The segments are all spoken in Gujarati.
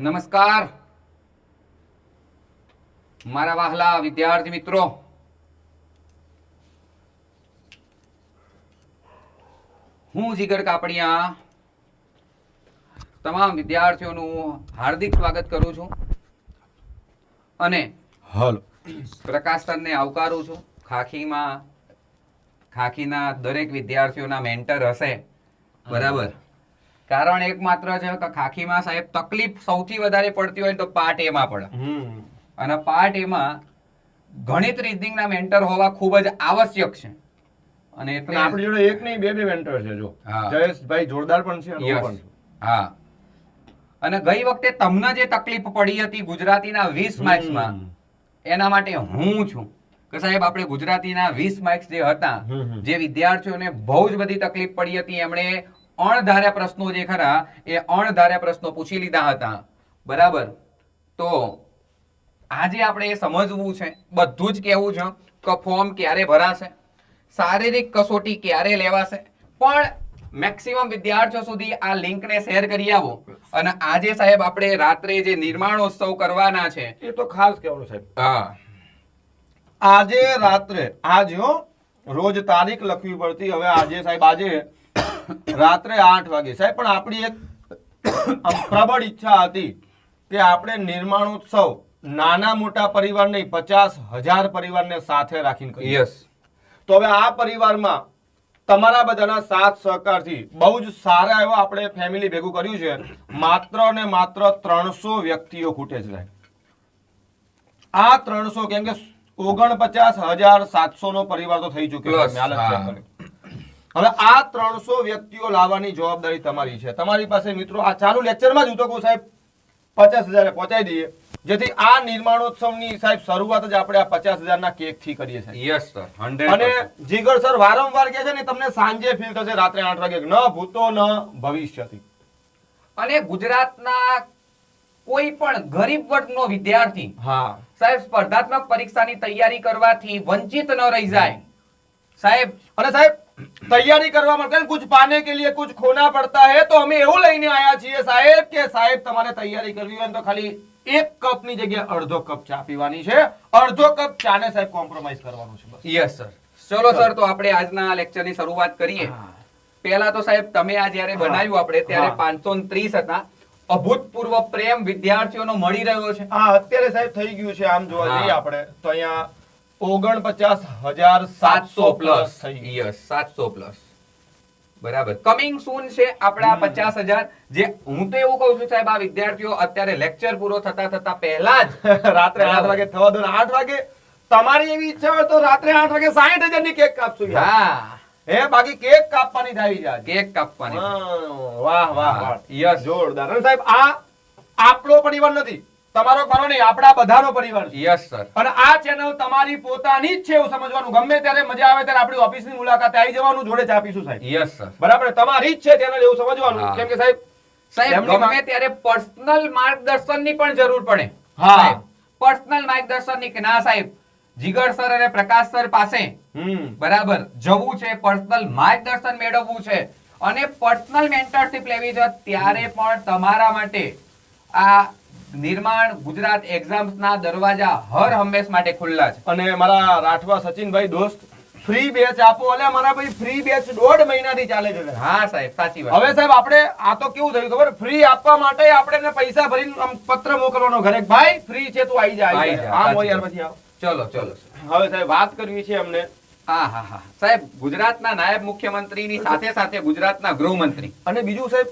નમસ્કાર. મારા વાહલા વિદ્યાર્થી મિત્રો. હું જીગર કાપડિયા તમામ વિદ્યાર્થીઓનું હાર્દિક સ્વાગત કરું છું અને હાલો. પ્રકાશ સરને આવકારું છું. ખાખીમાં ખાખીના દરેક વિદ્યાર્થીઓના મેન્ટર હશે. બરાબર? કારણ એકમાત્ર છે કે ખાખીમાં સાહેબ તકલીફ સૌથી વધારે પડતી હોય તો પાર્ટ એમાં પડે. અને પાર્ટ એમાં ગણિત રીઝનિંગના મેન્ટર હોવા ખૂબ જ આવશ્યક છે. અને એટલે આપણી જોડે એક નહીં બે બે મેન્ટર છે જો. જયેશભાઈ જોરદાર પણ છે અને હું અને ગઈ વખતે તમને જે તકલીફ પડી હતી ગુજરાતીના 20 માર્ક્સમાં એના માટે હું છું. કે સાહેબ આપણે ગુજરાતીના 20 માર્ક્સ જે હતા. જે વિદ્યાર્થીઓને બહુ જ બધી તકલીફ પડી હતી એમણે અણધાર્યા પ્રશ્નો જે ખરા એ અણધાર્યા પ્રશ્નો પૂછી લીધા હતા. બરાબર? તો આજે આપણે એ સમજવું છે. બધું જ કહેવું છે કે ફોર્મ ક્યારે ભરાશે? શારીરિક કસોટી ક્યારે લેવાશે? પણ મેક્સિમમ વિદ્યાર્થીઓ સુધી આ લિંકને શેર કરી આવો. અને આજે સાહેબ આપણે રાત્રે જે નિર્માણોત્સવ કરવાના છે એ તો ખાસ કહેવાનું સાહેબ. હા. આજે રાત્રે આજે હો રોજ તારીખ લખવી પડતી. હવે આજે સાહેબ આજે રાત્રે આઠ વાગે. સાહેબ પણ આપણી એક પ્રબળ ઈચ્છા હતી કે આપણે નિર્માણોત્સવ નાના મોટા પરિવાર નહીં પચાસ હજાર પરિવારને સાથે રાખીને કરીએ. યસ તો હવે આ પરિવારમાં તમારા બધાના સાથ સહકારથી બહુ જ સારા એવા આપણે ફેમિલી ભેગું કર્યું છે. માત્ર ને માત્ર ત્રણસો વ્યક્તિઓ ખૂટે છે. આ ત્રણસો કેમ કે ઓગણપચાસ હજાર સાતસો નો પરિવાર તો થઈ ચૂક્યો છે હવે આ ત્રણસો વ્યક્તિઓ લાવવાની જવાબદારી તમારી છે. તમારી પાસે મિત્રો આ ચાલુ લેક્ચરમાં જ હું તો કહું સાહેબ પચાસ હજારે પહોંચાડી દઈએ. જેથી આ નિર્માણોત્સવની સાહેબ શરૂઆત જ આપણે આ પચાસ હજારના કેકથી કરીએ છીએ યસ સર અને જીગર સર વારંવાર કહે છે ને તમને સાંજે ફીલ થશે રાત્રે આઠ વાગે. ન ભૂતો ન ભવિષ્યથી. અને ગુજરાતના કોઈ પણ ગરીબ વર્ગનો વિદ્યાર્થી હા. સાહેબ સ્પર્ધાત્મક પરીક્ષાની તૈયારી કરવાથી વંચિત ન રહી જાય. સાહેબ અને સાહેબ તૈયારી કરવા માટે કુછ પાને કે લીએ કુછ ખોના પડતા હે તો અમે એવું લઈને આયા છીએ સાહેબ કે સાહેબ તમારે તૈયારી કરવી હોય તો ખાલી એક કપની જગ્યાએ અડધો કપ ચા પીવાની છે. અડધો કપ ચા ને સાહેબ કોમ્પ્રોમાઇઝ કરવાનું છે યસ સર ચલો સર તો આપણે આજના લેક્ચરની શરૂઆત કરીએ. પહેલા તો સાહેબ તમે આ જ્યારે બનાવ્યું આપણે ત્યારે પાંચસો ત્રીસ હતા. અભૂતપૂર્વ પ્રેમ વિદ્યાર્થીઓનો મળી રહ્યો છે. હા અત્યારે સાહેબ થઈ ગયું છે આમ જોવા જઈએ આપણે. તો અહીંયા ઓગણપચાસ હજાર સાતસો પ્લસ થઈ યસ સાતસો પ્લસ બરાબર. કમિંગ સૂન છે આપણા પચાસ હજાર. જે હું તો એવું કહું છું સાહેબ આ વિદ્યાર્થીઓ અત્યારે લેક્ચર પૂરો થતા થતા પહેલા જ રાત્રે આઠ વાગે થવા દો આઠ વાગે. તમારી એવી ઈચ્છા હોય તો રાત્રે આઠ વાગે સાઠ હજારની કેક કાપશું. હા. હે બાકી કેક કાપવાની થાય જાય કેક કાપવાની. વાહ વાહ યસ. જોરદાર. સાહેબ આ આપણો પરિવાર નથી. તમારો કરો નહીં આપણા બધાનો પરિવાર છે. યસ સર અને આ ચેનલ તમારી પોતાની જ છે એવું સમજવાનું. ગમે ત્યારે મજા આવે ત્યારે આપણી ઓફિસની મુલાકાતે આવી જવાનું જોડે જ આપીશું સાહેબ. યસ સર બરાબર? તમારી જ છે ચેનલ એવું સમજવાનું. કેમ કે સાહેબ સાહેબ ગમે ત્યારે પર્સનલ માર્ગદર્શનની પણ જરૂર પડે. હા. પર્સનલ માર્ગદર્શનની કે ના સાહેબ જીગર સર અને પ્રકાશ સર પાસે હમ. બરાબર જવું છે પર્સનલ માર્ગદર્શન મેળવવું છે. અને પર્સનલ મેન્ટરશિપ લેવી છે ત્યારે પણ તમારા માટે આ નિર્માણ ગુજરાત એક્ઝામ્સ ના દરવાજા હર હંમેશ માટે ખુલ્લા છે. અને મારા રાઠવા સચિનભાઈ દોસ્ત ફ્રી બેચ આપો. એટલે મારા ભાઈ ફ્રી બેચ દોઢ મહિનાથી ચાલે છે. હા સાહેબ સાચી વાત. હવે સાહેબ આપણે આ તો કેવું થયું ખબર? ફ્રી આપવા માટે આપણે પૈસા ભરીને પત્ર મોકલવાનો ઘરે ભાઈ ફ્રી છે તું આવી જાય આમ હોય યાર પછી આવ. ચલો ચલો હવે સાહેબ વાત કરવી છે અમને. હા હા હા. સાહેબ ગુજરાતના નાયબ મુખ્યમંત્રીની સાથે સાથે ગુજરાતના ગૃહમંત્રી. અને બીજું સાહેબ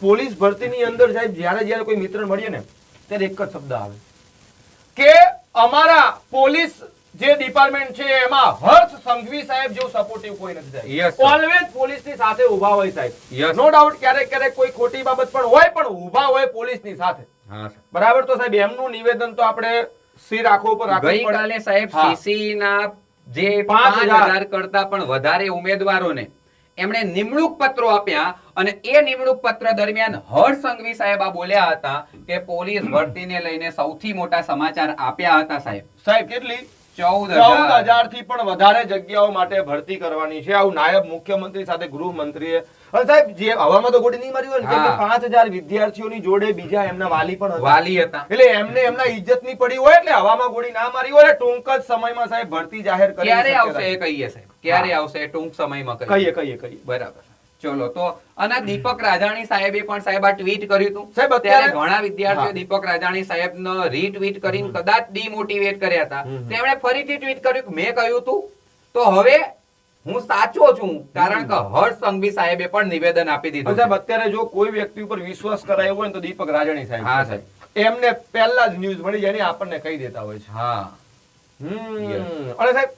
પોલીસ ભરતીની અંદર સાહેબ જ્યારે જ્યારે કોઈ મિત્ર મળીએ ને ત્યારે એક જ શબ્દ આવે. કે અમારા પોલીસ જે ડિપાર્ટમેન્ટ છે એમાં હર્ષ સંઘવી સાહેબ જેવું સપોર્ટિવ કોઈ નથી સાહેબ. ઓલવેઝ પોલીસની સાથે ઊભા હોય સાહેબ. નો ડાઉટ ક્યારેક ક્યારેક કોઈ ખોટી બાબત પણ હોય પણ ઊભા હોય પોલીસની સાથે. બરાબર? તો સાહેબ એમનું નિવેદન તો આપણે સી આંખો ઉપર રાખવું પડે. સાહેબ સીસી ના જે પાંચ પાંચ હજાર. હજાર કરતા પણ વધારે ઉમેદવારોને એમણે નિમણૂક પત્રો આપ્યા અને એ નિમણૂક પત્ર દરમિયાન હર્ષ સંઘવી સાહેબ આ બોલ્યા હતા કે પોલીસ ભરતીને લઈને સૌથી મોટા સમાચાર આપ્યા હતા સાહેબ. સાહેબ કેટલી? ચૌદ હજાર. થી પણ વધારે જગ્યાઓ માટે ભરતી કરવાની છે. આવું નાયબ મુખ્યમંત્રી સાથે ગૃહમંત્રીએ અને સાહેબ જે હવામાં તો ગોળી નહીં મારી હોય ને. પાંચ હજાર વિદ્યાર્થીઓની જોડે બીજા એમના વાલી પણ વાલી હતા. એટલે એમને એમના ઇજ્જતની પડી હોય એટલે હવામાં ગોળી ના મારી હોય ટૂંક જ સમયમાં સાહેબ ભરતી જાહેર કરી ક્યારે આવશે એ કહીએ સાહેબ? ક્યારે આવશે ટૂંક સમયમાં કહીએ કહીએ કહીએ. બરાબર. ચલો તો અને દીપક રાજાણી સાહેબે પણ સાહેબ આ ટ્વીટ કર્યું હતું. સાહેબ, અત્યારે- ઘણા વિદ્યાર્થીઓ દીપક રાજાણી સાહેબનો રીટ્વીટ કરીને કદાચ ડીમોટિવેટ કર્યા હતા. તેમણે ફરીથી ટ્વીટ કર્યું મેં કહ્યું હતું તો હવે હું સાચો છું કારણ કે હર્ષ સંઘવી સાહેબે પણ નિવેદન આપી દીધું સાહેબ અત્યારે જો કોઈ વ્યક્તિ ઉપર વિશ્વાસ કરાયો હોય ને તો દીપક રાજાણી સાહેબ હા, સાહેબ. એમને પહેલા જ ન્યૂઝ મળી જાય આપણને કહી દેતા હોય છે. હા. હમ. અને સાહેબ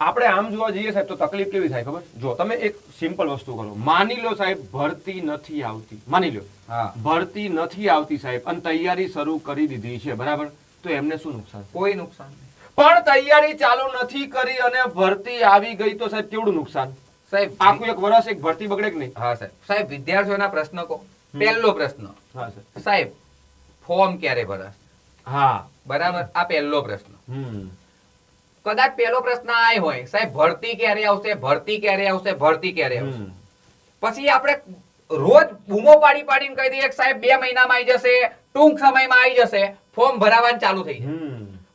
આપણે આમ જોવા જઈએ સાહેબ તો તકલીફ કેવી થાય ખબર? જો તમે એક સિમ્પલ વસ્તુ કરો. માની લો સાહેબ ભરતી નથી આવતી. માની લો. હા. ભરતી નથી આવતી સાહેબ અને તૈયારી શરૂ કરી દીધી છે બરાબર? તો એમને શું નુકસાન કોઈ નુકસાન પણ તૈયારી ચાલુ નથી કરી અને ભરતી આવી ગઈ તો સાહેબ કેવડું નુકસાન? સાહેબ આખું એક વર્ષ એક ભરતી બગડે કે નહીં? હા સાહેબ. સાહેબ વિદ્યાર્થીઓના પ્રશ્ન કહો. પહેલો પ્રશ્ન. હા સાહેબ. સાહેબ ફોર્મ ક્યારે ભરાશે? હા. બરાબર? આ પહેલો પ્રશ્ન. હમ. કદાચ પહેલો પ્રશ્ન આ હોય સાહેબ ભરતી ક્યારે આવશે ભરતી ક્યારે આવશે ભરતી ક્યારે આવશે? પછી આપણે રોજ બૂમો પાડી પાડીને કહી દઈએ સાહેબ બે મહિનામાં આવી જશે ટૂંક સમયમાં આવી જશે ફોર્મ ભરાવાનું ચાલુ થઈ જાય.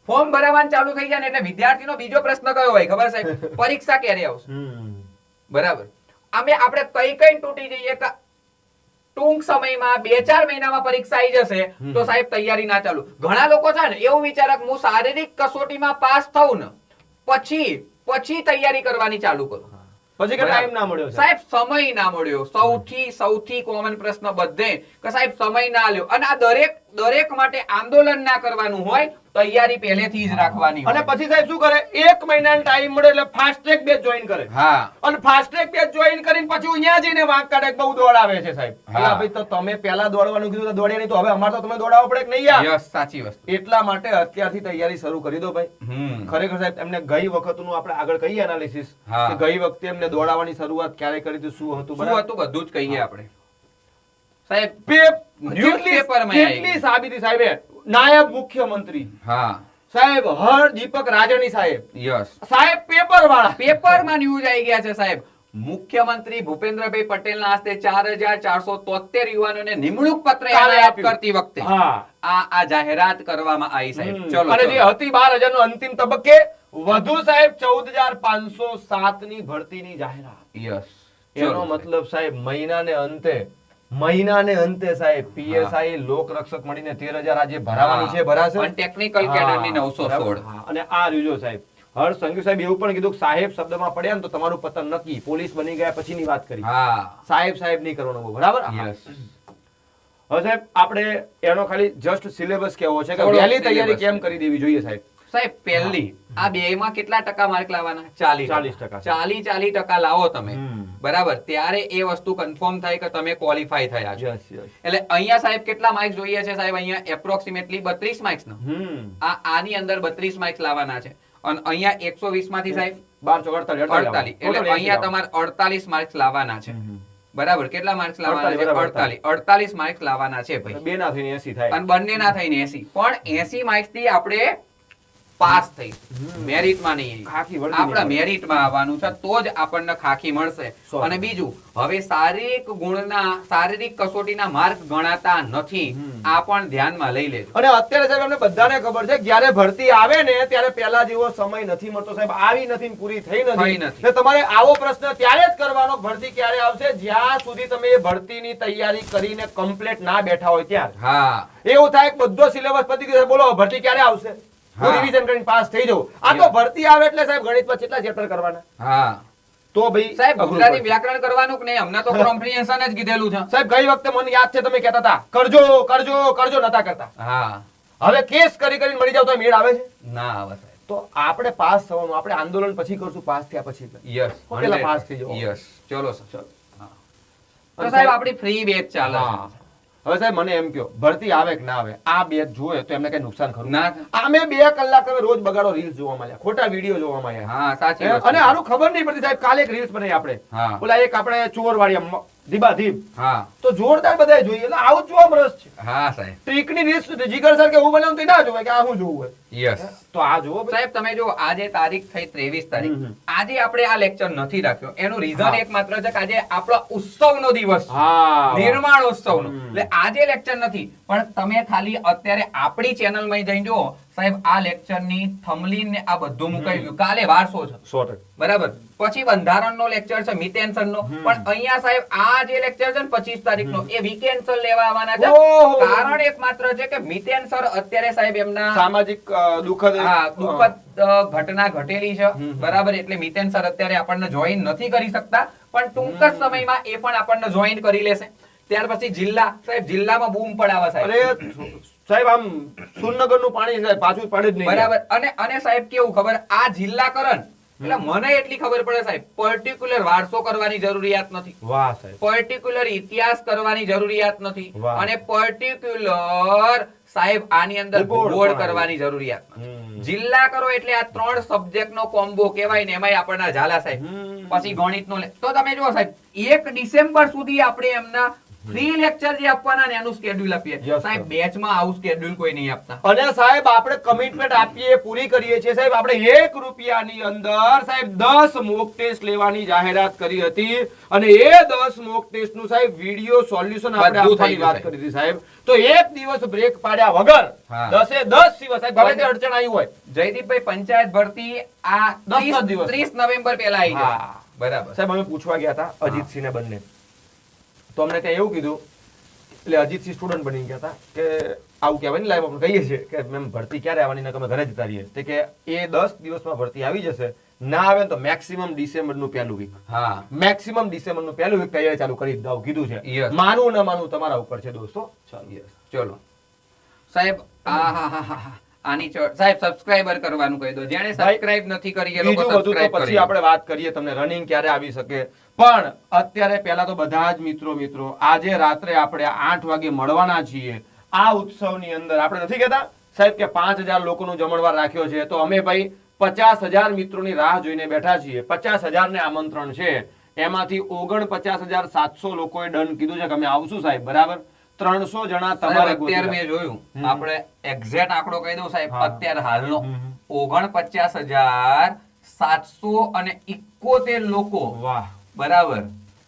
ફોર્મ ભરાવાનું ચાલુ થઈ જાય ને એટલે વિદ્યાર્થીનો બીજો પ્રશ્ન કયો હોય ખબર સાહેબ? પરીક્ષા ક્યારે આવશે? બરાબર. અમે આપણે કઈ કઈ તૂટી જઈએ ટૂંક સમયમાં બે ચાર મહિનામાં પરીક્ષા આવી જશે તો સાહેબ તૈયારી ના ચાલુ. ઘણા લોકો છે ને એવું વિચારે કે હું શારીરિક કસોટીમાં પાસ થઉં ને પછી પછી તૈયારી કરવાની ચાલુ કરો. પછી કે ટાઈમ ના મળ્યો સાહેબ સાહેબ સમય ના મળ્યો. સૌથી સૌથી કોમન પ્રશ્ન બધે. કે સાહેબ સમય ના લ્યો અને આ દરેક દરેક માટે આંદોલન ના કરવાનું હોય તૈયારી પહેલેથી જ રાખવાની અને પછી સાહેબ શું કરે? એક મહિનાનો ટાઈમ મળે એટલે ફાસ્ટ ટ્રેક બેચ જોઈન કરે. હા. અને ફાસ્ટ ટ્રેક બેચ જોઈન કરીને પછી અહીંયા જઈને વાંક કાઢે બહુ દોડાવે છે સાહેબ. હા. ભાઈ તો તમે પહેલા દોડવાનું કીધું તો દોડે નહીં તો હવે અમારે તો તમે દોડાવવો પડે કે નહીં યાર? યસ સાચી વસ્તુ. એટલા માટે અત્યારથી તૈયારી શરૂ કરી દો ભાઈ. ખરેખર સાહેબ એમને ગઈ વખતનું આપણે આગળ કહીએ એનાલિસિસ. કે ગઈ વખતે એમને દોડાવવાની શરૂઆત ક્યારે કરી હતી શું હતું શું હતું બધું જ કહીએ આપણે. સાહેબ પેપ- માં કેટલી સાબિતી સાહેબે નાયબ મુખ્યમંત્રી. હા. સાહેબ હર દીપક રાજાણી સાહેબ. યસ. સાહેબ પેપર વાળા. પેપરમાં ન્યૂઝ આવી ગયા છે સાહેબ. મુખ્યમંત્રી ભૂપેન્દ્રભાઈ પટેલના હસ્તે ચાર હજાર ચારસો તોતેર યુવાનોને નિમણૂક પત્ર એનાયત કરતી વખતે. આ આ જાહેરાત કરવામાં આવી સાહેબ. ચલો અને જે હતી બાર હજાર નો અંતિમ તબક્કે વધુ સાહેબ ચૌદ હજાર પાંચસો સાતની ભરતીની જાહેરાત. યસ. એનો. મતલબ સાહેબ મહિનાને અંતે મહિનાને અંતે સાહેબ પીએસઆઈ લોક રક્ષક મળીને તેર હજાર આજે ભરાવાની છે ભરાશે? ટેકનિકલ કેડરની નવસો સોળ. અને આ રીજો સાહેબ. હર સંઘવી સાહેબ એવું પણ કીધું કે સાહેબ શબ્દમાં પડ્યા ને તો તમારું પતન નક્કી. પોલીસ બની ગયા પછીની વાત કરી. સાહેબ સાહેબ નહીં કરવાનો બરાબર? હવે સાહેબ આપણે એનો ખાલી જસ્ટ સિલેબસ કેવો છે કે વહેલી તૈયારી કેમ કરી દેવી જોઈએ સાહેબ? સાહેબ પહેલી આ બે માં કેટલા ટકા માર્ક લાવવાના? ચાલીસ 40%. ચાલી ચાલીસ ટકા લાવો તમે. બરાબર? ત્યારે એ વસ્તુ કન્ફર્મ થાય કે તમે ક્વોલિફાય થયા છો. એટલે અહીંયા સાહેબ કેટલા માર્ક્સ જોઈએ છે સાહેબ? અહીંયા એપ્રોક્સિમેટલી બત્રીસ માર્ક્સ નો. આ આની અંદર બત્રીસ માર્ક્સ લાવવાના છે. અને અહીંયા એકસો વીસમાંથી સાહેબ? બાર અડતાલીસ અડતાલીસ એટલે અહીંયા તમારે અડતાલીસ માર્ક્સ લાવવાના છે. બરાબર? કેટલા માર્ક્સ લાવવાના છે? અડતાલીસ. અડતાલીસ. માર્ક્સ લાવવાના છે ભાઈ. બે ના થઈને એસી થાય. અને બંને ના થઈને એસી. પણ એસી માર્ક્સથી આપણે પાસ થઈ મેરિટમાં નહીં આપણા મેરિટમાં આવવાનું છે તો જ આપણને ખાખી મળશે. અને બીજું હવે શારીરિક ગુણના શારીરિક કસોટીના માર્ક ગણાતા નથી. આ પણ ધ્યાનમાં લઈ લેજો. અને અત્યારે સાહેબ અમને બધાને ખબર છે જ્યારે ભરતી આવે ને ત્યારે પહેલા જેવો સમય નથી મળતો સાહેબ. આવી નથી પૂરી થઈ નથી. નથી. તમારે આવો પ્રશ્ન ત્યારે જ કરવાનો ભરતી ક્યારે આવશે? જ્યાં સુધી તમે ભરતીની તૈયારી કરીને કમ્પ્લીટ ના બેઠા હોય ત્યારે હા. એવું થાય બધો સિલેબસ પતી ગયો બોલો ભરતી ક્યારે આવશે? હું. રિવિઝન કરીને પાસ થઈ જઉં. આ તો ભરતી આવે એટલે સાહેબ ગણિતમાં કેટલા ચેપ્ટર કરવાના? હા. તો ભાઈ સાહેબ ગુજરાતી વ્યાકરણ કરવાનું કે નહીં? અમને તો કોમ્પ્રિહેન્શન જ કીધેલું છે. સાહેબ ગઈ વખતે મને યાદ છે તમે કહેતા હતા કરજો કરજો કરજો નતા કરતા. હા. હવે કેસ કરી કરીને મળી જાવ તો મેળ આવે છે? ના આવે સાહેબ. તો આપણે પાસ થવાનું આપણે આંદોલન પછી કરશું પાસ થયા પછી યસ પેલા પાસ થઈ જવું. યસ ચલો સર. ચલો. હા. સાહેબ આપણી ફ્રી બેચ ચાલે હા. હવે સાહેબ મને એમ કયો ભરતી આવે કે ના આવે? આ બે જોવે તો એમને કઈ નુકસાન ખરું. ના. આમે બે કલાક તમે રોજ બગાડો રીલ્સ જોવા મળ્યા ખોટા વીડિયો જોવા મળ્યા હા સાચી અને આનું ખબર નહીં પડતી સાહેબ કાલે એક રીલ્સ બનાવી આપણે. બોલા એક આપણે ચોર વાળી દીપ હા. તો જોરદાર બધા જોઈએ એટલે આવું જોવા રસ છે. હા સાહેબ. ટ્રીકની શું જીગર સર કે હું બનાવું તો ના જોવાય કે આ હું જોવું હોય. યસ તો આ જુઓ સાહેબ તમે જો આજે તારીખ થઈ ત્રેવીસ તારીખ. આજે આપણે આ લેક્ચર નથી રાખ્યો. એનું રીઝન એકમાત્ર છે કે આજે આપણો ઉત્સવનો દિવસ નિર્માણ ઉત્સવનો. એટલે આજે લેક્ચર નથી. પણ તમે ખાલી અત્યારે આપણી ચેનલમાં જઈને જુઓ સાહેબ આ લેક્ચરની થમલીન ને આ બધું મુકાઈ ગયું. કાલે વારસો છે. બરાબર? પછી બંધારણનો લેક્ચર છે મિતેન્સનનો. નો પણ અહીંયા સાહેબ આ જે લેક્ચર છે ને પચીસ તારીખનો એ વીકેન્ડ સર લેવા આવવાના છે. કારણ એકમાત્ર છે કે મિતેન સર અત્યારે સાહેબ એમના સામાજિક દુઃખદ દુઃખદ ઘટના ઘટેલી છે. બરાબર એટલે મિતેન સર અત્યારે આપણને જોઈન નથી કરી શકતા પણ ટૂંક જ સમયમાં એ પણ આપણને જોઈન કરી લેશે. ત્યાર પછી જિલ્લા સાહેબ જિલ્લામાં બૂમ પડાવે સાહેબ. સાહેબ આમ સુરનગરનું પાણી સાહેબ પાછું પડે જ નહીં. બરાબર અને અને સાહેબ કેવું ખબર આ જિલ્લા કરણ એટલે મને એટલી ખબર પડે સાહેબ પર્ટિક્યુલર વારસો કરવાની જરૂરિયાત નથી. વાહ સાહેબ. પર્ટિક્યુલર ઇતિહાસ કરવાની જરૂરિયાત નથી. અને પર્ટિક્યુલર સાહેબ આની અંદર ભૂગોળ કરવાની જરૂરિયાત જિલ્લા કરો એટલે આ ત્રણ સબ્જેક્ટ નો કોમ્બો કહેવાય ને એમાંય આપણના ઝાલા સાહેબ. પછી ગણિત નો તો તમે જુઓ સાહેબ એક ડિસેમ્બર સુધી આપણે એમના ફ્રી લેક્ચર જે આપવાના ને એનું સ્કેડ્યુલ આપીએ. સાહેબ બેચમાં આવું સ્કેડ્યુલ કોઈ નહીં આપતા. અને સાહેબ આપણે કમિટમેન્ટ આપીએ પૂરી કરીએ છીએ. સાહેબ આપણે એક રૂપિયાની અંદર સાહેબ દસ મોક ટેસ્ટ લેવાની જાહેરાત કરી હતી. અને એ દસ મોક ટેસ્ટનું સાહેબ વીડિયો સોલ્યુશન આપણે આપવાની વાત કરી હતી સાહેબ. તો એક દિવસ બ્રેક પાડ્યા વગર. દસે દસ દિવસ સાહેબ ગમે તે અડચણ આવી હોય. જયદીપભાઈ પંચાયત ભરતી આ દસ દિવસ. ત્રીસ નવેમ્બર પહેલા આવી બરાબર. સાહેબ અમે પૂછવા ગયા હતા અજીતસિંહ ને બંને. તો અમને ત્યાં એવું કીધું એટલે અજીતસિંહ સ્ટુડન્ટ બની ગયા હતા કે આવું કહેવાય ને લાઈવ આપણે કહીએ છીએ કે મેમ ભરતી ક્યારે આવવાની ને અમે ઘરે જતા રહીએ તે કે એ દસ દિવસમાં ભરતી આવી જશે ના આવે તો મેક્સિમમ ડિસેમ્બરનું પહેલું વીક હા મેક્સિમમ ડિસેમ્બરનું પહેલું વીક તૈયારી ચાલુ કરી દઉં કીધું છે. માનવું ના માનવું તમારા ઉપર છે દોસ્તો ચાલો. ચલો સાહેબ આ હા હા હા હા. આની સાહેબ સબસ્ક્રાઇબર કરવાનું કહી દો. જેણે સબસ્ક્રાઇબ નથી કરી એ લોકો બીજું બધું તો સબસ્ક્રાઇબ પછી આપણે વાત કરીએ તમને રનિંગ ક્યારે આવી શકે. પણ અત્યારે પહેલા તો બધા જ મિત્રો મિત્રો આજે રાત્રે આપણે આઠ વાગે મળવાના છીએ. આ ઉત્સવની અંદર આપણે નથી કહેતા? સાહેબ કે પાંચ લોકોનો લોકોનું જમણવાર રાખ્યો છે તો અમે ભાઈ પચાસ હજાર મિત્રોની રાહ જોઈને બેઠા છીએ. પચાસ હજારને આમંત્રણ છે. એમાંથી ઓગણ પચાસ હજાર સાતસો લોકોએ ડન કીધું છે કે અમે આવશું સાહેબ બરાબર? ત્રણસો જણા તમારે અત્યારે મેં જોયું. આપણે એક્ઝેક્ટ આંકડો કહી દઉં સાહેબ. અત્યારે હાલનો ઓગણ પચાસ ઓગણપચાસ હજાર સાતસો અને ઇકોતેર લોકો. વાહ. બરાબર.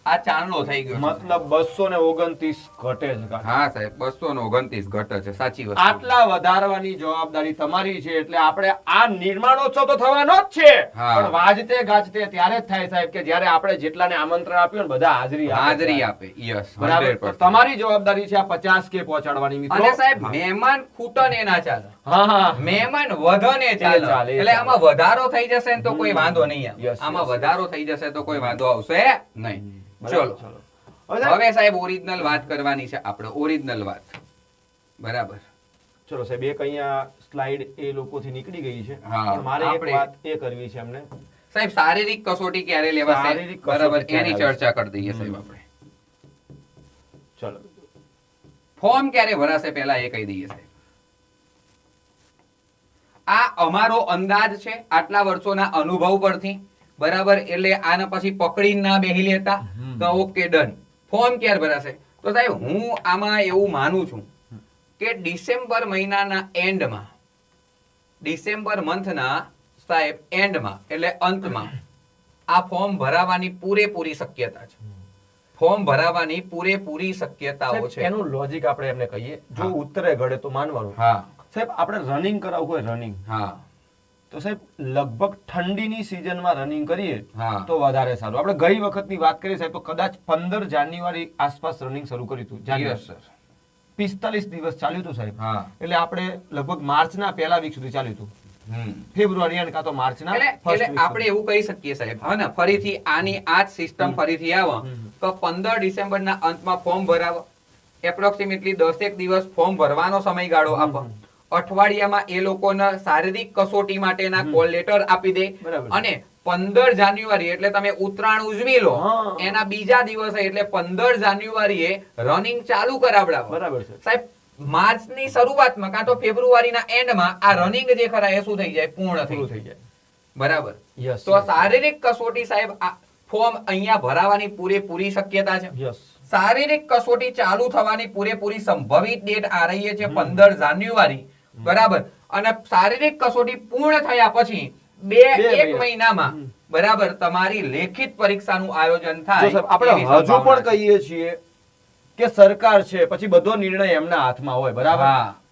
આ ચાંદલો થઈ ગયો મતલબ બસો ને ઓગણત્રીસ ઘટે છે હા સાહેબ બસો ને ઓગણત્રીસ ઘટે છે સાચી વાત આટલા વધારવાની જવાબદારી તમારી છે એટલે આપણે આ નિર્માણોત્સવ તો થવાનો જ છે. પણ વાજતે ગાજતે ત્યારે જ થાય સાહેબ કે જ્યારે આપણે જેટલાને આમંત્રણ આપ્યું ને બધા હાજરી હાજરી આપે યસ બરાબર? તમારી જવાબદારી છે આ પચાસ કે પહોંચાડવાની મિત્રો. અને સાહેબ મહેમાન ખૂટે ને ના ચાલે. હા હા. મહેમાન વધે ને ચાલે. એટલે આમાં વધારો થઈ જશે ને તો કોઈ વાંધો નહીં. આમાં વધારો થઈ જશે તો કોઈ વાંધો આવશે નહીં. ચલો. હવે સાહેબ, ઓરિજિનલ વાત કરવાની છે આપણે ઓરિજિનલ વાત. બરાબર. ચલો સાહેબ એક અહીંયા સ્લાઇડ એ લોકોથી નીકળી ગઈ છે. મારે એક વાત એ કરવી છે અમને સાહેબ શારીરિક કસોટી ક્યારે લેવા શારીરિક બરાબર એની ચર્ચા કરી દઈએ સાહેબ. આપણે. ચલો. ફોર્મ ક્યારે ભરાશે પહેલા એ કહી દઈએ સાહેબ. આ અમારો અંદાજ છે આટલા વર્ષોના અનુભવ પરથી. બરાબર? એટલે આના પછી પકડી ના બેહી લેતા. તો ઓકે ડન. ફોર્મ ક્યારે ભરાશે? તો સાહેબ હું આમાં એવું માનું છું કે ડિસેમ્બર મહિનાના એન્ડમાં ડિસેમ્બર મંથના સાહેબ એન્ડમાં એટલે અંતમાં આ ફોર્મ ભરાવાની પૂરેપૂરી શક્યતા છે. ફોર્મ ભરાવાની પૂરેપૂરી શક્યતાઓ છે. એનું લોજિક આપણે એમને કહીએ. જો ઉત્તરે ઉતરે ઘડે તો માનવાનું. હા. સાહેબ આપણે રનિંગ કરાવવું હોય રનિંગ હા. તો સાહેબ લગભગ ઠંડીની સિઝનમાં રનિંગ કરીએ તો વધારે સારું. આપણે ગઈ વખતની વાત કરીએ સાહેબ તો કદાચ પંદર જાન્યુઆરી આસપાસ રનિંગ શરૂ કર્યું હતું જાન્યુઆરી. પિસ્તાલીસ દિવસ ચાલ્યું હતું સાહેબ. એટલે આપણે લગભગ માર્ચના પહેલા વીક સુધી ચાલ્યું હતું. ફેબ્રુઆરી અને કાં તો માર્ચના એટલે આપણે એવું કહી શકીએ સાહેબ હા ને ફરીથી આની આ જ સિસ્ટમ ફરીથી આવે તો પંદર ડિસેમ્બરના અંતમાં ફોર્મ ભરાવો. એપ્રોક્સિમેટલી દસેક દિવસ ફોર્મ ભરવાનો સમયગાળો આપો. અઠવાડિયામાં એ લોકોના શારીરિક કસોટી માટેના કોલ લેટર આપી દે. અને પંદર જાન્યુઆરી એટલે તમે ઉત્તરાયણ ઉજવી લો એના બીજા દિવસે એટલે પંદર જાન્યુઆરીએ રનિંગ ચાલુ કરાવડાવો. બરાબર છે. સાહેબ માર્ચની શરૂઆતમાં કાં તો ફેબ્રુઆરીના એન્ડમાં આ રનિંગ જે ખરા એ શું થઈ જાય? પૂર્ણ થઈ જાય. બરાબર. યસ તો શારીરિક કસોટી સાહેબ આ ફોર્મ અહીંયા ભરાવાની પૂરેપૂરી શક્યતા છે. યસ શારીરિક કસોટી ચાલુ થવાની પૂરેપૂરી સંભવિત ડેટ આ રહી છે પંદર જાન્યુઆરી. બરાબર? અને શારીરિક કસોટી પૂર્ણ થયા પછી બે એક મહિનામાં બરાબર તમારી લેખિત પરીક્ષાનું આયોજન થાય આપણે હજુ પણ કહીએ છીએ કે સરકાર છે પછી બધો નિર્ણય એમના હાથમાં હોય બરાબર?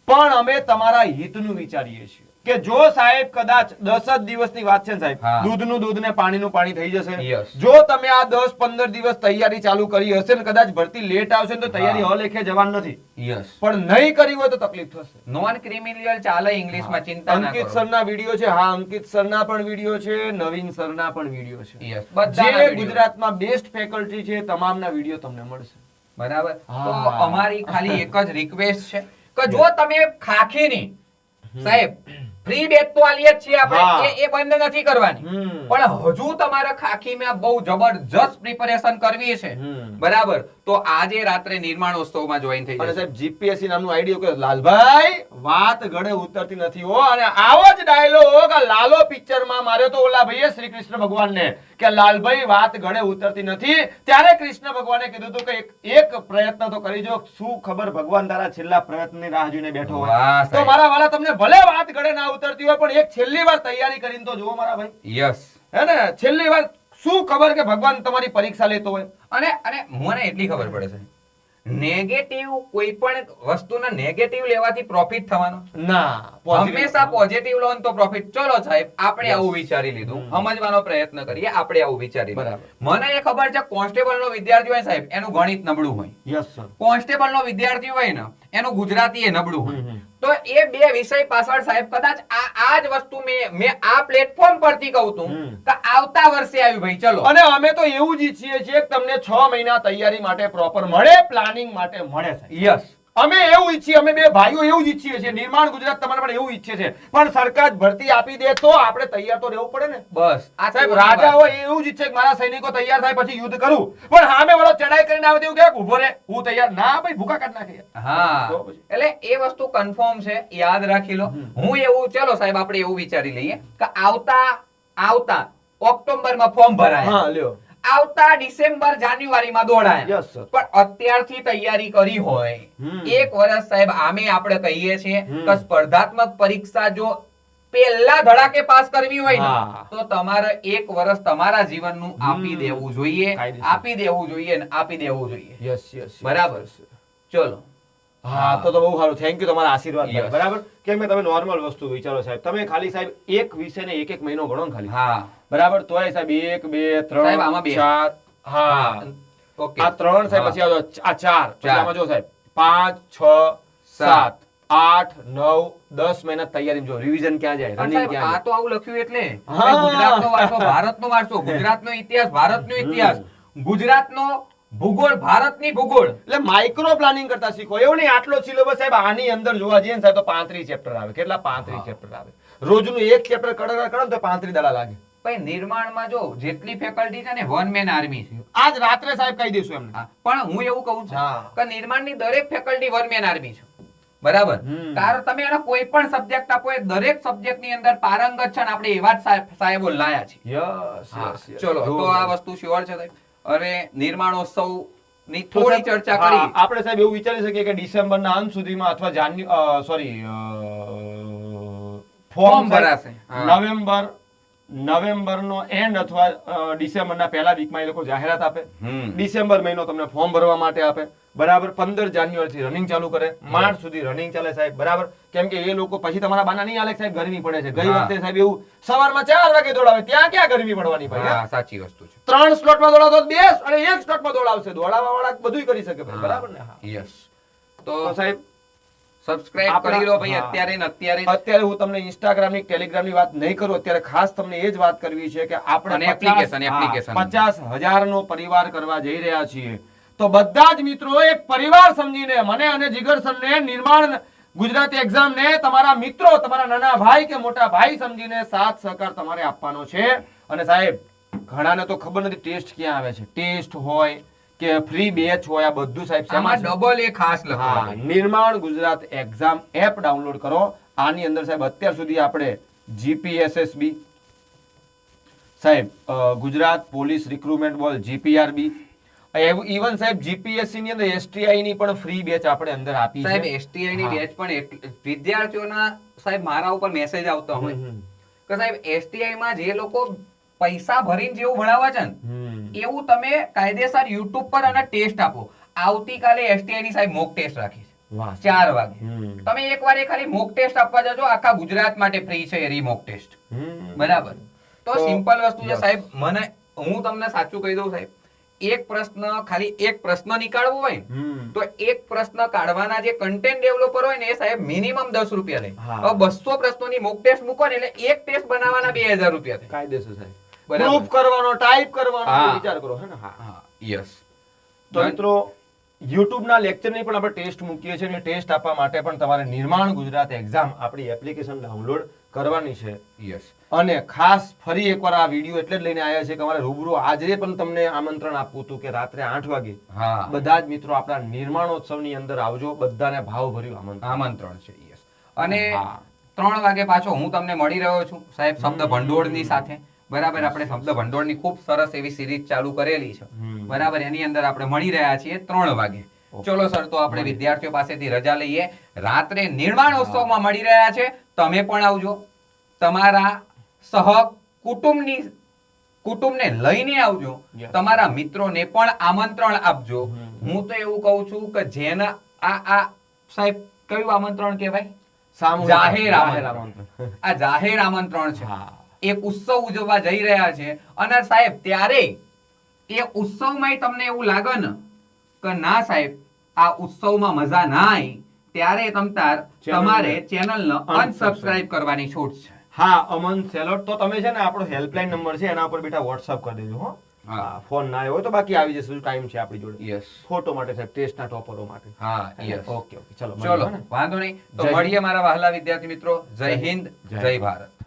પણ અમે તમારા હિતનું વિચારીએ છીએ. કે જો સાહેબ કદાચ દસ જ દિવસની વાત છે સાહેબ. દૂધનું દૂધ ને પાણીનું પાણી થઈ જશે. જો તમે આ દસ પંદર દિવસ તૈયારી ચાલુ કરી હશે ને કદાચ ભરતી લેટ આવશે તો તૈયારી અલેખે જવાન નથી. યસ પણ નહીં કરી હોય તો તકલીફ થશે. નોન ક્રિમિનલ ચાલે ઇંગ્લિશમાં ચિંતા ના અંકિત સરના વીડિયો છે. હા અંકિત સરના પણ વીડિયો છે. નવીન સરના પણ વીડિયો છે. બધાના જે ગુજરાતમાં બેસ્ટ ફેકલ્ટી છે તમામના વીડિયો તમને મળશે. બરાબર? તો. અમારી ખાલી એક જ રિક્વેસ્ટ છે. કે જો તમે ખાખીની સાહેબ ફ્રી બેટ તો આલીએ જ છીએ હા. આપણે એ એ બંધ નથી કરવાની. પણ હજુ તમારે ખાખી મેં બહુ જબરજસ્ત પ્રિપેરેશન કરવી છે. બરાબર? તો આજે રાત્રે નિર્માણોત્સવમાં જોઈન થઈ અને સાહેબ જીપીએસસી નામનું આઈડિયો કે લાલભાઈ વાત ગળે ઉતરતી નથી હો. અને આવો જ ડાયલોગ આ લાલો પિક્ચરમાં માર્યો તો ઓલા ભાઈએ શ્રી કૃષ્ણ ભગવાનને કે લાલભાઈ વાત ગળે ઉતરતી નથી. ત્યારે કૃષ્ણ ભગવાને કીધું હતું કે એક એક પ્રયત્ન તો કરી જો. શું ખબર ભગવાન તારા છેલ્લા પ્રયત્નની રાહ જોઈને બેઠો હોય? તો મારા વાળા તમને ભલે વાત ગળે ના ઉતરતી હોય પણ એક છેલ્લી વાર તૈયારી કરીને તો જુઓ મારા ભાઈ. યસ હે ને? છેલ્લી વાર શું ખબર કે ભગવાન તમારી પરીક્ષા લેતો હોય? અને અને મને એટલી ખબર પડે છે. નેગેટિવ કોઈ પણ વસ્તુના નેગેટિવ લેવાથી પ્રોફિટ થવાનો? ના હંમેશા પોઝિટિવ લો તો પ્રોફિટ ચલો સાહેબ આપણે આવું વિચારી લીધું. સમજવાનો પ્રયત્ન કરીએ આપણે આવું વિચારી મને એ ખબર છે કોન્સ્ટેબલ નો વિદ્યાર્થી હોય સાહેબ એનું ગણિત નબળું હોય. યસ સર કોન્સ્ટેબલ નો વિદ્યાર્થી હોય ને એનું ગુજરાતી એ નબળું હોય. તો એ બે વિષય પાછળ સાહેબ કદાચ આ આ જ વસ્તુ મેં મેં આ પ્લેટફોર્મ પરથી કહું તું હમ. કે આવતા વર્ષે આવ્યું ભાઈ ચલો અને અમે તો એવું જ ઈચ્છીએ છીએ કે તમને છ મહિના તૈયારી માટે પ્રોપર મળે પ્લાનિંગ માટે મળે યસ અમે એવું ઈચ્છીએ અમે બે ભાઈઓ એવું ઈચ્છીએ છીએ. નિર્માણ ગુજરાત તમારે પણ એવું ઈચ્છે છે પણ સરકાર ભરતી આપી દે તો આપણે તૈયાર તો રહેવું પડે ને. બસ આ સાહેબ રાજા હોય એવું જ ઈચ્છે કે મારા સૈનિકો તૈયાર થાય પછી યુદ્ધ કરું. પણ સામે વાળો ચડાઈ કરીને આવે તેવું કે ઊભો રે હું તૈયાર? ના ભાઈ ભૂખા કાઢ નાખે. હા. એટલે એ વસ્તુ કન્ફર્મ છે યાદ રાખી લો. હું એવું ચલો સાહેબ આપણે એવું વિચારી લઈએ કે આવતા આવતા ઓક્ટોબરમાં ફોર્મ ભરાય. હા લ્યો. આવતા ડિસેમ્બર જાન્યુઆરીમાં દોડાય. પણ અત્યારથી તૈયારી કરી હોય એક વર્ષ સાહેબ આમે આપણે કહીએ છીએ. કે સ્પર્ધાત્મક પરીક્ષા જો પહેલા ધડાકે પાસ કરવી હોય ને તો તમારે એક વર્ષ તમારા જીવનનું આપી દેવું જોઈએ આપી દેવું જોઈએ ને આપી દેવું જોઈએ. યસ યસ બરાબર. ચલો. હા તો તો બહુ સારું. થેન્ક યુ તમારા આશીર્વાદ બરાબર? કેમ કે તમે નોર્મલ વસ્તુ વિચારો સાહેબ. તમે ખાલી સાહેબ એક વિષયને એક એક મહિનો ગણો ને ખાલી. હા. બરાબર? તોય સાહેબ એક બે ત્રણ આમાં બે. ચાર. હા. ઓકે. આ ત્રણ સાહેબ પછી આવજો આ ચાર. આમાં જો સાહેબ. પાંચ છ સાત આઠ નવ દસ મહિના તૈયારી જો રિવિઝન ક્યાં જાય? રનિંગ ક્યાં આ તો આવું લખ્યું એટલે. ગુજરાતનો વારસો ભારતનો વારસો ગુજરાતનો ઇતિહાસ ભારતનો ઇતિહાસ. ગુજરાતનો ભૂગોળ ભારતની ભૂગોળ. એટલે માઇક્રો પ્લાનિંગ કરતા શીખો. એવું નહીં આટલો સિલેબસ સાહેબ આની અંદર જોવા જઈએ ને સાહેબ તો પાંત્રીસ ચેપ્ટર આવે. કેટલા? પાંત્રીસ ચેપ્ટર આવે. રોજનું એક ચેપ્ટર કડક કરો તો પાંત્રીસ દાડા લાગે. પણ નિર્માણમાં જો જેટલી ફેકલ્ટી છે ને વન મેન આર્મી છે. આજ રાત્રે સાહેબ કહી દઈશું એમને. પણ હું એવું કહું છું. કે નિર્માણની દરેક ફેકલ્ટી વન મેન આર્મી છે. બરાબર. કારણ તમે એનો કોઈ પણ સબ્જેક્ટ આપો એ દરેક સબ્જેક્ટની અંદર પારંગત છે ને આપણે એવા જ સાહેબ- લાયા છે ચલો તો આ વસ્તુ શ્યોર છે સાહેબ હવે નિર્માણોત્સવની થોડી ચર્ચા કરી આપણે સાહેબ એવું વિચારી શકીએ કે ડિસેમ્બરના અંત સુધીમાં અથવા જાન્યુ સોરી ફોર્મ ભરાશે. નવેમ્બર નવેમ્બર નવેમ્બરનો એન્ડ અથવા ડિસેમ્બરના પહેલા વીકમાં એ લોકો જાહેરાત આપે. ડિસેમ્બર મહિનો તમને ફોર્મ ભરવા માટે આપે. બરાબર પંદર જાન્યુઆરીથી રનિંગ ચાલુ કરે. માર્ચ સુધી રનિંગ ચાલે સાહેબ બરાબર? કેમ કે એ લોકો પછી તમારા બાના નહીં આલે સાહેબ ગરમી પડે છે. ગઈ વખતે સાહેબ એવું સવારમાં ચાર વાગે દોડાવે ત્યાં ક્યાં ગરમી પડવાની ભાઈ હા? સાચી વસ્તુ છે. ત્રણ સ્લોટમાં દોડાવતો બેસ અને એક સ્લોટમાં દોડાવશે. દોડાવવા વાળા બધું કરી શકે ભાઈ બરાબર ને? હા. યસ તો સાહેબ સબસ્ક્રાઇબ કરી લો ભાઈ અત્યારે ને અત્યારે અત્યારે હું તમને ઇન્સ્ટાગ્રામની ટેલિગ્રામની વાત નહીં કરું અત્યારે ખાસ તમને એ જ વાત કરવી છે કે આપણે એપ્લિકેશન એપ્લિકેશન application. પચાસ હજાર નો પરિવાર કરવા જઈ રહ્યા છીએ. તો બધા જ મિત્રો એક પરિવાર સમજીને મને અને જીગરસન સરને નિર્માણ ગુજરાતી એક્ઝામ ને તમારા મિત્રો તમારા નાના ભાઈ કે મોટા ભાઈ સમજીને સાથ સહકાર તમારે આપવાનો છે. અને સાહેબ ઘણાને તો ખબર નથી ટેસ્ટ ક્યાં આવે છે. ટેસ્ટ હોય કે ફ્રી બેચ હોય આ બધું સાહેબ આમાં ડબલ એ ખાસ હા લખવાનું નિર્માણ ગુજરાત એક્ઝામ એપ ડાઉનલોડ કરો. આની અંદર સાહેબ અત્યાર સુધી આપણે જીપીએસએસબી સાહેબ ગુજરાત પોલીસ રિક્રુટમેન્ટ બોલ જીપીઆરબી ઇવન સાહેબ જીપીએસસી ની અંદર એસટીઆઈ ની પણ ફ્રી બેચ આપણે અંદર આપી સાહેબ એસટીઆઈ ની બેચ પણ વિદ્યાર્થીઓના સાહેબ મારા ઉપર મેસેજ આવતો હોય. કે સાહેબ એસટીઆઈ માં જે લોકો પૈસા ભરીને જેવું ભણાવે છે ને એવું તમે કાયદેસર યુટ્યુબ પર અને ટેસ્ટ આપો. આવતીકાલે એસટીઆઈ ની સાહેબ મોક ટેસ્ટ રાખી છે ચાર વાગે. તમે એકવાર એ ખાલી મોક ટેસ્ટ આપવા જજો આખા ગુજરાત માટે ફ્રી છે એરી મોક ટેસ્ટ બરાબર. તો, સિમ્પલ વસ્તુ છે સાહેબ મને હું તમને સાચું કહી દઉં સાહેબ. એક પ્રશ્ન ખાલી એક પ્રશ્ન નીકાળવો હોય તો એક પ્રશ્ન કાઢવાના જે કન્ટેન્ટ ડેવલપર હોય ને એ સાહેબ મિનિમમ દસ રૂપિયા લે. હવે બસો પ્રશ્નોની મોક ટેસ્ટ મૂકો ને એટલે એક ટેસ્ટ બનાવવાના બે હજાર રૂપિયા થાય. કાયદેસર સાહેબ. પ્રૂફ કરવાનો ટાઈપ કરવાનો વિચાર કરો હે ને? હા. યસ તો મિત્રો યુટ્યુબ ના લેક્ચરની પણ આપણે ટેસ્ટ મૂકીએ છીએ અને ટેસ્ટ આપવા માટે પણ તમારે નિર્માણ ગુજરાત એક્ઝામ આપણી એપ્લિકેશન ડાઉનલોડ કરવાની છે યસ. અને ખાસ ફરી એકવાર આ વીડિયો એટલે જ લઈને આવ્યા છે કે અમારે રૂબરૂ આજે પણ તમને આમંત્રણ આપવું હતું કે રાત્રે આઠ વાગે હા. બધા જ મિત્રો આપણા નિર્માણોત્સવની અંદર આવજો બધાને ભાવભર્યું આમંત્રણ. આમંત્રણ છે યસ. અને ત્રણ વાગે પાછો હું તમને મળી રહ્યો છું સાહેબ શબ્દ ભંડોળની સાથે. બરાબર આપણે શબ્દ ભંડોળની ખૂબ સરસ એવી સિરીઝ ચાલુ કરેલી છે. બરાબર એની અંદર આપણે મળી રહ્યા છીએ ત્રણ વાગે. ચલો સર તો આપણે વિદ્યાર્થીઓ પાસેથી રજા લઈએ. રાત્રે નિર્માણોત્સવમાં મળી રહ્યા છે. તમે પણ આવજો. તમારા સહ કુટુંબની કુટુંબને લઈને આવજો. તમારા મિત્રોને પણ આમંત્રણ આપજો. હું તો એવું કહું છું કે જેના આ આ સાહેબ કયું આમંત્રણ કહેવાય? જાહેર આમંત્રણ. આ જાહેર આમંત્રણ છે. એક ઉત્સવ ઉજવવા જઈ રહ્યા છે. અને સાહેબ ત્યારે એ ઉત્સવમાં તમને એવું લાગે ને? કે ના સાહેબ આ ઉત્સવમાં મજા ના આવી ત્યારે તમતાર તમારે ચેનલને અનસબસ્ક્રાઇબ કરવાની છૂટ છે. હા અમન સેલોટ તો તમે છે ને આપણો હેલ્પલાઇન નંબર છે એના ઉપર બેટા વોટ્સઅપ કરી દેજો હો. હા. ફોન ના આવ્યો હોય તો બાકી આવી જશે ટાઈમ છે આપણી જોડે. યસ ફોટો માટે સાહેબ ટેસ્ટના ટોપરો માટે. હા યસ ઓકે ઓકે ચલો ચલો વાંધો નહીં. તો મળીએ મારા વહાલા વિદ્યાર્થી મિત્રો. જય હિન્દ. જય ભારત.